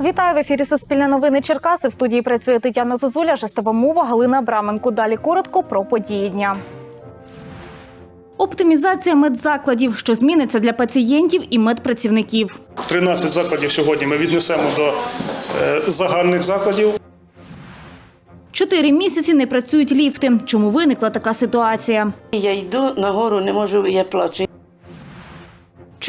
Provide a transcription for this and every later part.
Вітаю в ефірі Суспільне новини Черкаси. В студії працює Тетяна Зозуля, жестова мова Галина Абраменко. Далі коротко про події дня. Оптимізація медзакладів, що зміниться для пацієнтів і медпрацівників. 13 закладів сьогодні ми віднесемо до е, загальних закладів. Чотири місяці не працюють ліфти. Чому виникла така ситуація? Я йду нагору, не можу, я плачу.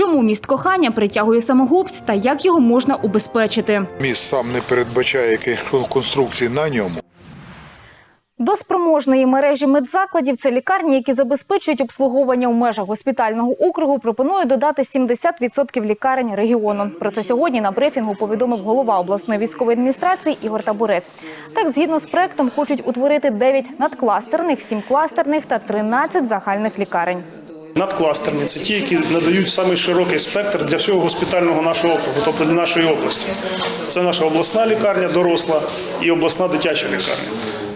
Чому міст кохання притягує самогубць та як його можна убезпечити? Міст сам не передбачає якихось конструкцій на ньому. До спроможної мережі медзакладів це лікарні, які забезпечують обслуговування у межах госпітального округу. Пропонує додати 70% лікарень регіону. Про це сьогодні на брифінгу повідомив голова обласної військової адміністрації Ігор Табурець. Так, згідно з проектом, хочуть утворити 9 надкластерних, 7 кластерних та 13 загальних лікарень. Надкластерні це ті, які надають самий широкий спектр для всього госпітального нашого округу, тобто для нашої області. Це наша обласна лікарня, доросла і обласна дитяча лікарня.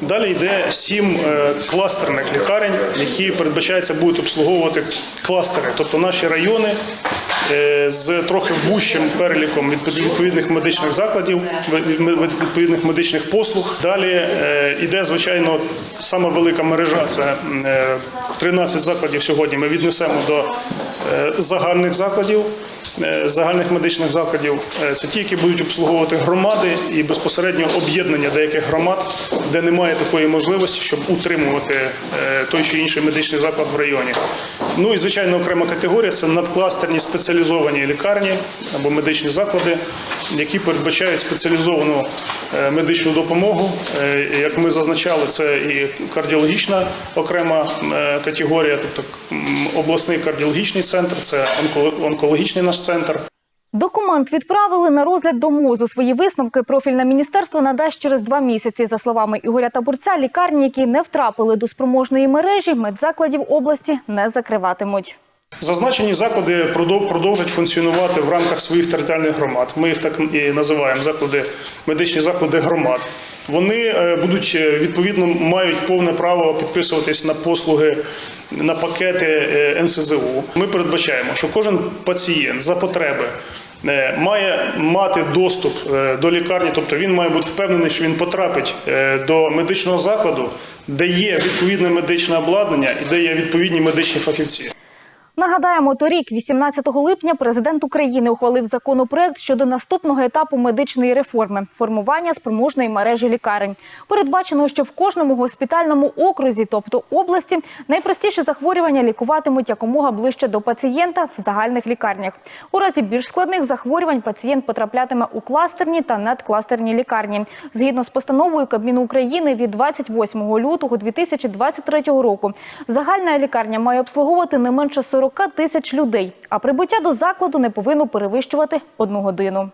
Далі йде сім е, кластерних лікарень, які передбачається будуть обслуговувати кластери, тобто наші райони е, з трохи вущим переліком відповідних медичних закладів, від- від- відповідних медичних послуг. Далі е, йде, звичайно, сама велика мережа це е, 13 закладів сьогодні. Ми віднесемо до загальних закладів. Е, Загальних медичних закладів Е, це ті, які будуть обслуговувати громади і безпосередньо об'єднання деяких громад, де немає такої можливості, щоб утримувати е, той чи інший медичний заклад в районі. Ну і звичайно, окрема категорія це надкластерні спеціалізовані лікарні або медичні заклади, які передбачають спеціалізовану медичну допомогу. Як ми зазначали, це і кардіологічна окрема категорія, тобто обласний кардіологічний центр, це онкологічний наш центр. Документ відправили на розгляд до МОЗу. Свої висновки профільне міністерство надасть через два місяці. За словами Ігоря Табурця, лікарні, які не втрапили до спроможної мережі, медзакладів області не закриватимуть. Зазначені заклади продов- продовжать функціонувати в рамках своїх територіальних громад. Ми їх так і називаємо заклади, медичні заклади громад. Вони е, будуть е, відповідно мають повне право підписуватись на послуги на пакети е, НСЗУ. Ми передбачаємо, що кожен пацієнт за потреби. Має мати доступ до лікарні, тобто він має бути впевнений, що він потрапить до медичного закладу, де є відповідне медичне обладнання і де є відповідні медичні фахівці. Нагадаємо, торік, 18 липня, президент України ухвалив законопроект щодо наступного етапу медичної реформи формування спроможної мережі лікарень. Передбачено, що в кожному госпітальному окрузі, тобто області, найпростіші захворювання лікуватимуть якомога ближче до пацієнта в загальних лікарнях. У разі більш складних захворювань пацієнт потраплятиме у кластерні та надкластерні лікарні. Згідно з постановою Кабміну України від 28 лютого 2023 року, загальна лікарня має обслуговувати не менше 40 тисяч людей, а прибуття до закладу не повинно перевищувати одну годину.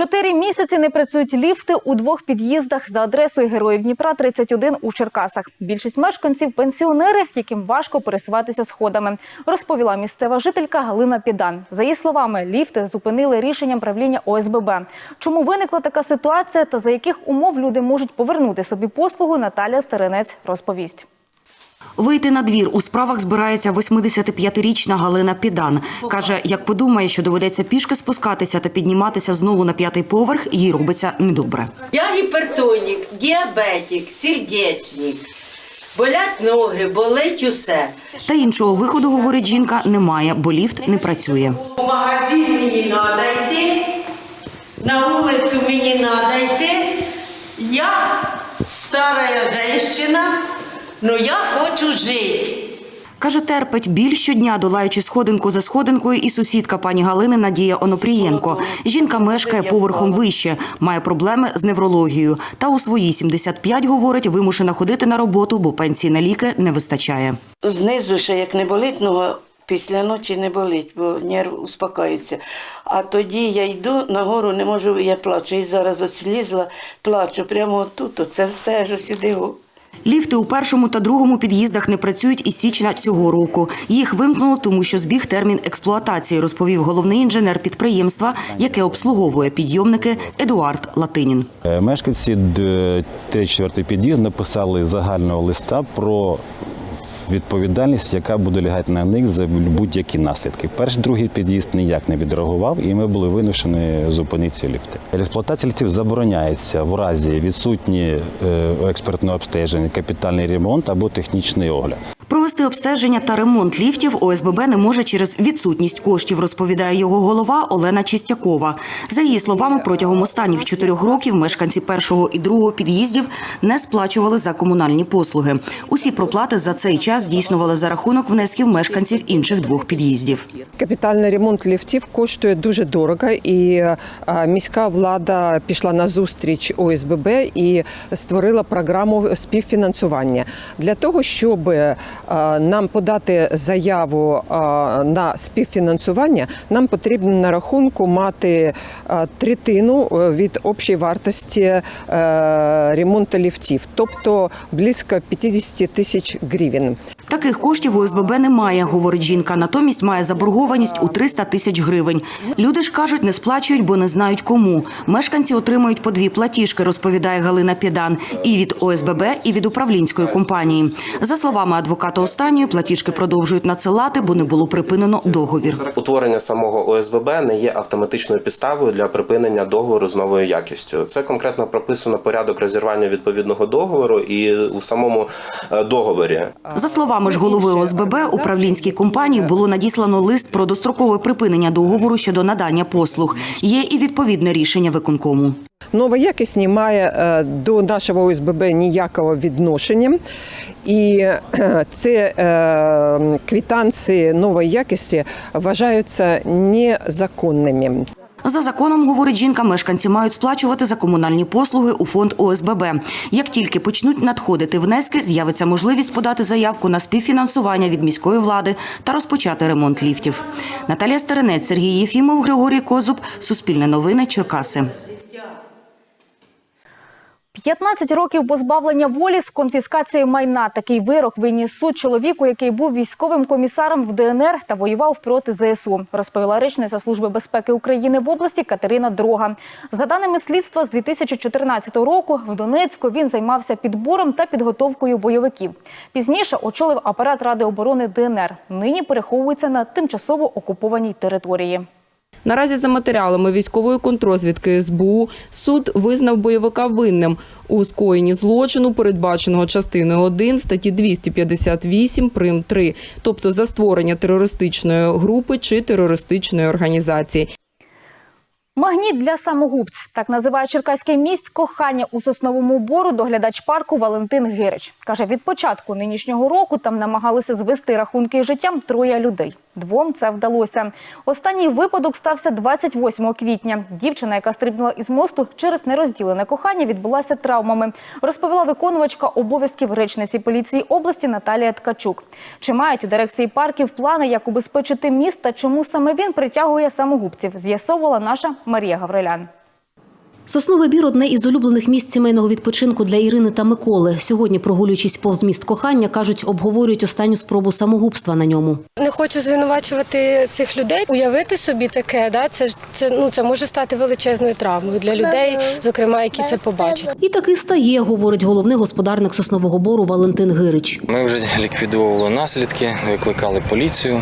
Чотири місяці не працюють ліфти у двох під'їздах за адресою Героїв Дніпра 31 у Черкасах. Більшість мешканців пенсіонери, яким важко пересуватися сходами, розповіла місцева жителька Галина Підан. За її словами, ліфти зупинили рішенням правління ОСББ. Чому виникла така ситуація та за яких умов люди можуть повернути собі послугу, Наталя Стеренець розповість. Вийти на двір у справах збирається 85-річна Галина Підан. Каже, як подумає, що доведеться пішки спускатися та підніматися знову на п'ятий поверх, їй робиться недобре. Я гіпертонік, діабетик, сердечник. Болять ноги, болить усе. Та іншого виходу, говорить жінка, немає, бо ліфт не працює. У магазин мені треба йти, на вулицю мені треба йти. Я стара жінка, але я хочу жити. Каже, терпить біль щодня, долаючи сходинку за сходинкою, і сусідка пані Галини Надія Онопрієнко. Жінка мешкає поверхом вище, має проблеми з неврологією. Та у свої 75, говорить, вимушена ходити на роботу, бо пенсії на ліки не вистачає. Знизу ще як не болить, нога після ночі не болить, бо нерв успокоїться. А тоді я йду нагору, не можу, я плачу. І зараз ось лізла, плачу прямо отут. Це все ж сюди. Ліфти у першому та другому під'їздах не працюють із січня цього року. Їх вимкнуло, тому що збіг термін експлуатації, розповів головний інженер підприємства, яке обслуговує підйомники Едуард Латинін. Е, Мешканці 3-4 під'їзд написали загального листа про відповідальність, яка буде лягати на них за будь-які наслідки. Перший другий під'їзд ніяк не відреагував, і ми були вимушені зупинити ліфти. Експлуатація ліфтів забороняється в разі відсутні е, експертного обстеження, капітальний ремонт або технічний огляд. Провести обстеження та ремонт ліфтів ОСББ не може через відсутність коштів, розповідає його голова Олена Чистякова. За її словами, протягом останніх чотирьох років мешканці першого і другого під'їздів не сплачували за комунальні послуги. Усі проплати за цей час здійснювали за рахунок внесків мешканців інших двох під'їздів. Капітальний ремонт ліфтів коштує дуже дорого, і міська влада пішла на зустріч ОСББ і створила програму співфінансування для того, щоб нам подати заяву на співфінансування. Нам потрібно на рахунку мати третину е, від общої вартості е, ремонту ліфтів, тобто близько 50 тисяч гривень. Таких коштів у ОСББ немає, говорить жінка. Натомість має заборгованість у 300 тисяч гривень. Люди ж кажуть, не сплачують, бо не знають кому. Мешканці отримують по дві платіжки, розповідає Галина Пєдан, і від ОСББ, і від управлінської компанії. За словами адвоката останньої, платіжки продовжують надсилати, бо не було припинено договір. Утворення самого ОСББ не є автоматичною підставою для припинення договору з новою якістю. Це конкретно прописано порядок розірвання відповідного договору і у самому е, договорі. За словами ж голови ОСББ, управлінській компанії було надіслано лист про дострокове припинення договору щодо надання послуг. Є і відповідне рішення виконкому. Не має е, до нашого ОСББ ніякого відношення. І е, це е, квитанції нової якості вважаються незаконними. За законом, говорить жінка, мешканці мають сплачувати за комунальні послуги у фонд ОСББ. Як тільки почнуть надходити внески, з'явиться можливість подати заявку на співфінансування від міської влади та розпочати ремонт ліфтів. Наталія Старинець, Сергій Єфімов, Григорій Козуб. Суспільне новини. Черкаси. 15 років позбавлення волі з конфіскацією майна. Такий вирок виніс суд чоловіку, який був військовим комісаром в ДНР та воював проти ЗСУ, розповіла речниця Служби безпеки України в області Катерина Дрога. За даними слідства, з 2014 року в Донецьку він займався підбором та підготовкою бойовиків. Пізніше очолив апарат Ради оборони ДНР. Нині переховується на тимчасово окупованій території. Наразі за матеріалами військової контрозвідки СБУ суд визнав бойовика винним у скоєнні злочину, передбаченого частиною 1 статті 258 прим 3, тобто за створення терористичної групи чи терористичної організації. Магніт для самогубць так називає черкаське місць кохання у сосновому бору. Доглядач парку Валентин Гирич каже: від початку нинішнього року там намагалися звести рахунки життям троє людей. Двом це вдалося. Останній випадок стався 28 квітня. Дівчина, яка стрибнула із мосту через нерозділене кохання, відбулася травмами. Розповіла виконувачка обов'язків речниці поліції області Наталія Ткачук. Чи мають у дирекції парків плани, як убезпечити міст та чому саме він притягує самогубців? З'ясовувала наша Марія Гаврилян. Сосновий бір одне із улюблених місць сімейного відпочинку для Ірини та Миколи. Сьогодні, прогулюючись повз міст кохання, кажуть, обговорюють останню спробу самогубства на ньому. Не хочу звинувачувати цих людей. Уявити собі таке, да це ж це ну це може стати величезною травмою для людей, зокрема, які це побачать. І таки стає, говорить головний господарник соснового бору Валентин Гирич. Ми вже ліквідовували наслідки, викликали поліцію,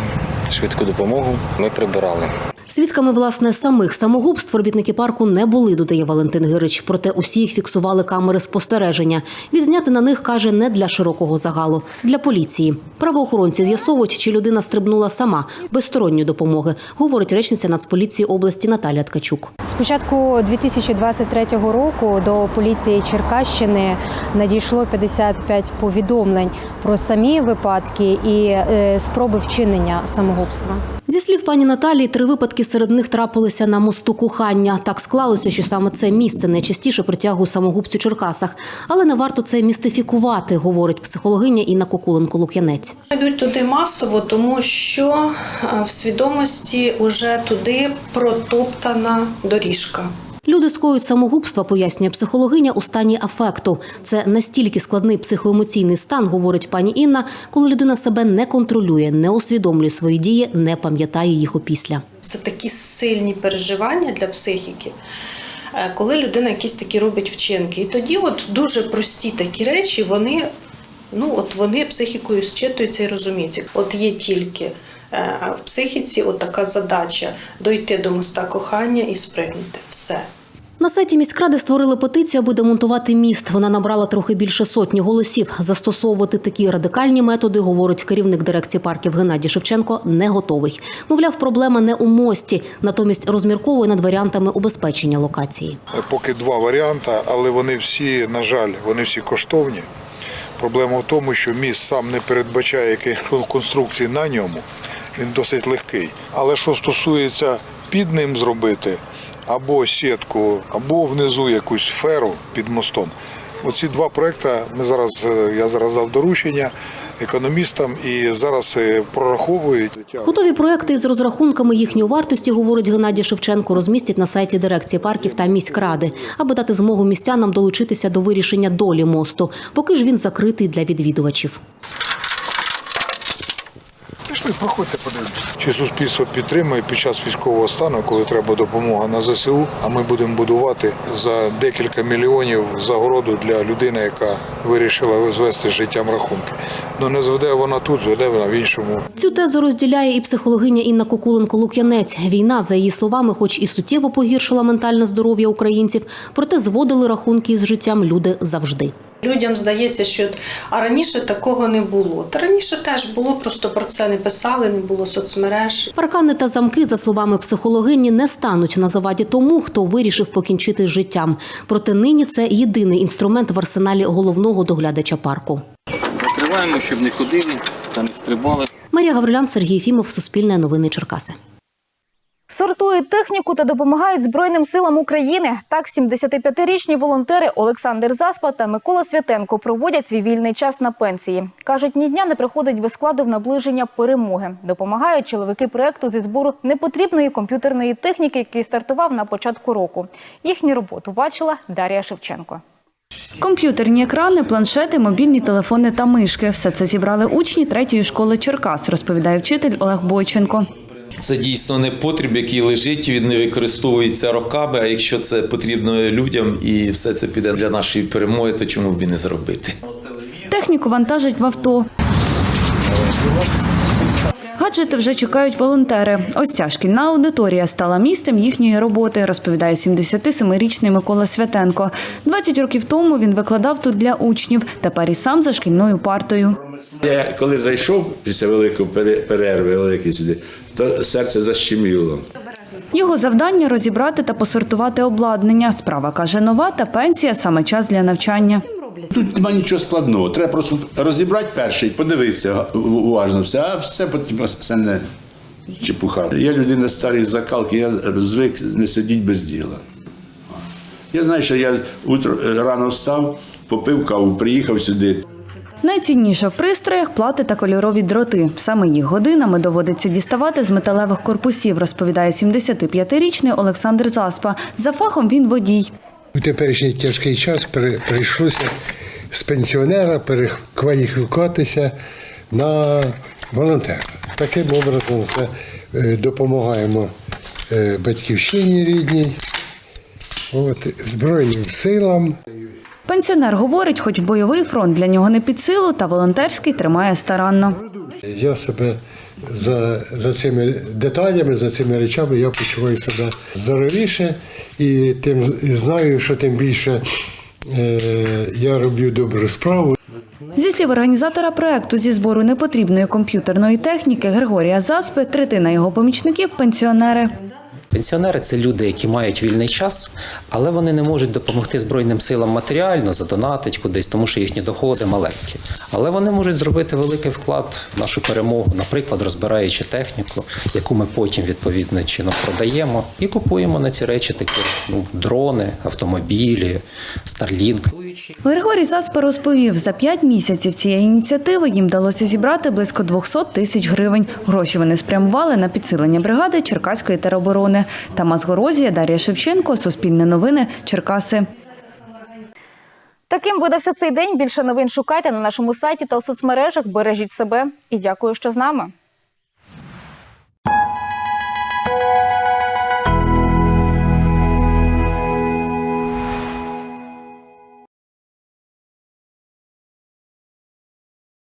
швидку допомогу. Ми прибирали. Свідками власне самих самогубств робітники парку не були, додає Валентин Гирич. Проте усі їх фіксували камери спостереження. Відзняти на них каже не для широкого загалу, для поліції. Правоохоронці з'ясовують, чи людина стрибнула сама без сторонньої допомоги, говорить речниця Нацполіції області Наталія Ткачук. З початку 2023 року до поліції Черкащини надійшло 55 повідомлень про самі випадки і е, спроби вчинення самогубства. Зі слів пані Наталії, три випадки серед них трапилися на мосту кохання. Так склалося, що саме це місце найчастіше притягує самогубцю Черкасах. Але не варто це містифікувати, говорить психологиня Інна Кокуленко-Лук'янець. Йдуть туди масово, тому що е, в свідомості вже туди протоптана доріжка. Люди скоюють самогубства, пояснює психологиня у стані афекту. Це настільки складний психоемоційний стан, говорить пані Інна, коли людина себе не контролює, не усвідомлює свої дії, не пам'ятає їх опісля. Це такі сильні переживання для психіки, коли людина якісь такі робить вчинки. І тоді, от дуже прості такі речі, вони Ну, от вони психікою зчитуються і розуміються. От є тільки е, в психіці от така задача дойти до моста кохання і спригнути. Все. На сайті міськради створили петицію, аби демонтувати міст. Вона набрала трохи більше сотні голосів. Застосовувати такі радикальні методи, говорить керівник дирекції парків Геннадій Шевченко, не готовий. Мовляв, проблема не у мості, натомість розмірковує над варіантами убезпечення локації. Поки два варіанти, але вони всі, на жаль, вони всі коштовні. Проблема в тому, що міст сам не передбачає якихось конструкцій на ньому. Він досить легкий. Але що стосується під ним зробити або сітку, або внизу якусь сферу під мостом. Оці два проекти ми зараз е, я зараз дав доручення економістам і зараз е, прораховують. Готові проекти із розрахунками їхньої вартості, говорить Геннадій Шевченко, розмістять на сайті дирекції парків та міськради, аби дати змогу містянам долучитися до вирішення долі мосту, поки ж він закритий для відвідувачів. Пішли, проходьте, подивимося. Чи суспільство підтримує під час військового стану, коли треба допомога на ЗСУ, а ми будемо будувати за декілька мільйонів загороду для людини, яка вирішила звести життям рахунки. Ну не зведе вона тут, зведе вона в іншому. Цю тезу розділяє і психологиня Інна Кукуленко-Лук'янець. Війна, за її словами, хоч і суттєво погіршила ментальне здоров'я українців, проте зводили рахунки із життям люди завжди. Людям здається, що а раніше такого не було. Та раніше теж було, просто про це не писали, не було соцмереж. Паркани та замки, за словами психологині, не стануть на заваді тому, хто вирішив покінчити з життям. Проте нині це єдиний інструмент в арсеналі головного доглядача парку. Закриваємо, щоб не ходили та не стрибали. Марія Гаврилян, Сергій Фімов, Суспільне новини Черкаси. Сортують техніку та допомагають Збройним силам України. Так, 75-річні волонтери Олександр Заспа та Микола Святенко проводять свій вільний час на пенсії. Кажуть, ні дня не приходить без складу в наближення перемоги. Допомагають чоловіки проекту зі збору непотрібної комп'ютерної техніки, який стартував на початку року. Їхню роботу бачила Дар'я Шевченко. Комп'ютерні екрани, планшети, мобільні телефони та мишки – все це зібрали учні третьої школи Черкас, розповідає вчитель Олег Бойченко. Це дійсно не потріб, який лежить, він не використовується роками. А якщо це потрібно людям і все це піде для нашої перемоги, то чому б і не зробити? Техніку вантажать в авто. Гаджети вже чекають волонтери. Ось ця шкільна аудиторія стала місцем їхньої роботи, розповідає 77-річний Микола Святенко. 20 років тому він викладав тут для учнів, тепер і сам за шкільною партою. Я коли зайшов після великої пере- перерви, великої сюди, то серце защеміло. Його завдання розібрати та посортувати обладнання. Справа каже нова та пенсія саме час для навчання. Тут немає нічого складного. Треба просто розібрати перший, подивитися уважно все, а все потім все не чепуха. Я людина старої закалки, я звик не сидіти без діла. Я знаю, що я утро рано встав, попив каву, приїхав сюди. Найцінніше в пристроях плати та кольорові дроти. Саме їх годинами доводиться діставати з металевих корпусів, розповідає 75-річний Олександр Заспа. За фахом він водій. У теперішній тяжкий час прийшлося з пенсіонера перекваліфікуватися на волонтера. Таким образом це е, допомагаємо е, батьківщині рідній, от, Збройним силам. Пенсіонер говорить, хоч бойовий фронт для нього не під силу, та волонтерський тримає старанно. Я себе за, за цими деталями, за цими речами я почуваю себе здоровіше і тим знаю, що тим більше е, я роблю добру справу. Зі слів організатора проекту зі збору непотрібної комп'ютерної техніки Григорія Заспи, третина його помічників пенсіонери. Пенсіонери це люди, які мають вільний час, але вони не можуть допомогти Збройним силам матеріально, задонатить кудись, тому що їхні доходи маленькі. Але вони можуть зробити великий вклад в нашу перемогу, наприклад, розбираючи техніку, яку ми потім відповідно чином продаємо, і купуємо на ці речі такі ну, дрони, автомобілі, Starlink. Григорій Заспа розповів, за п'ять місяців цієї ініціативи їм вдалося зібрати близько 200 тисяч гривень. Гроші вони спрямували на підсилення бригади Черкаської тероборони. Тамас Горозія, Дар'я Шевченко, Суспільне новини, Черкаси. Таким все цей день. Більше новин шукайте на нашому сайті та у соцмережах. Бережіть себе і дякую, що з нами.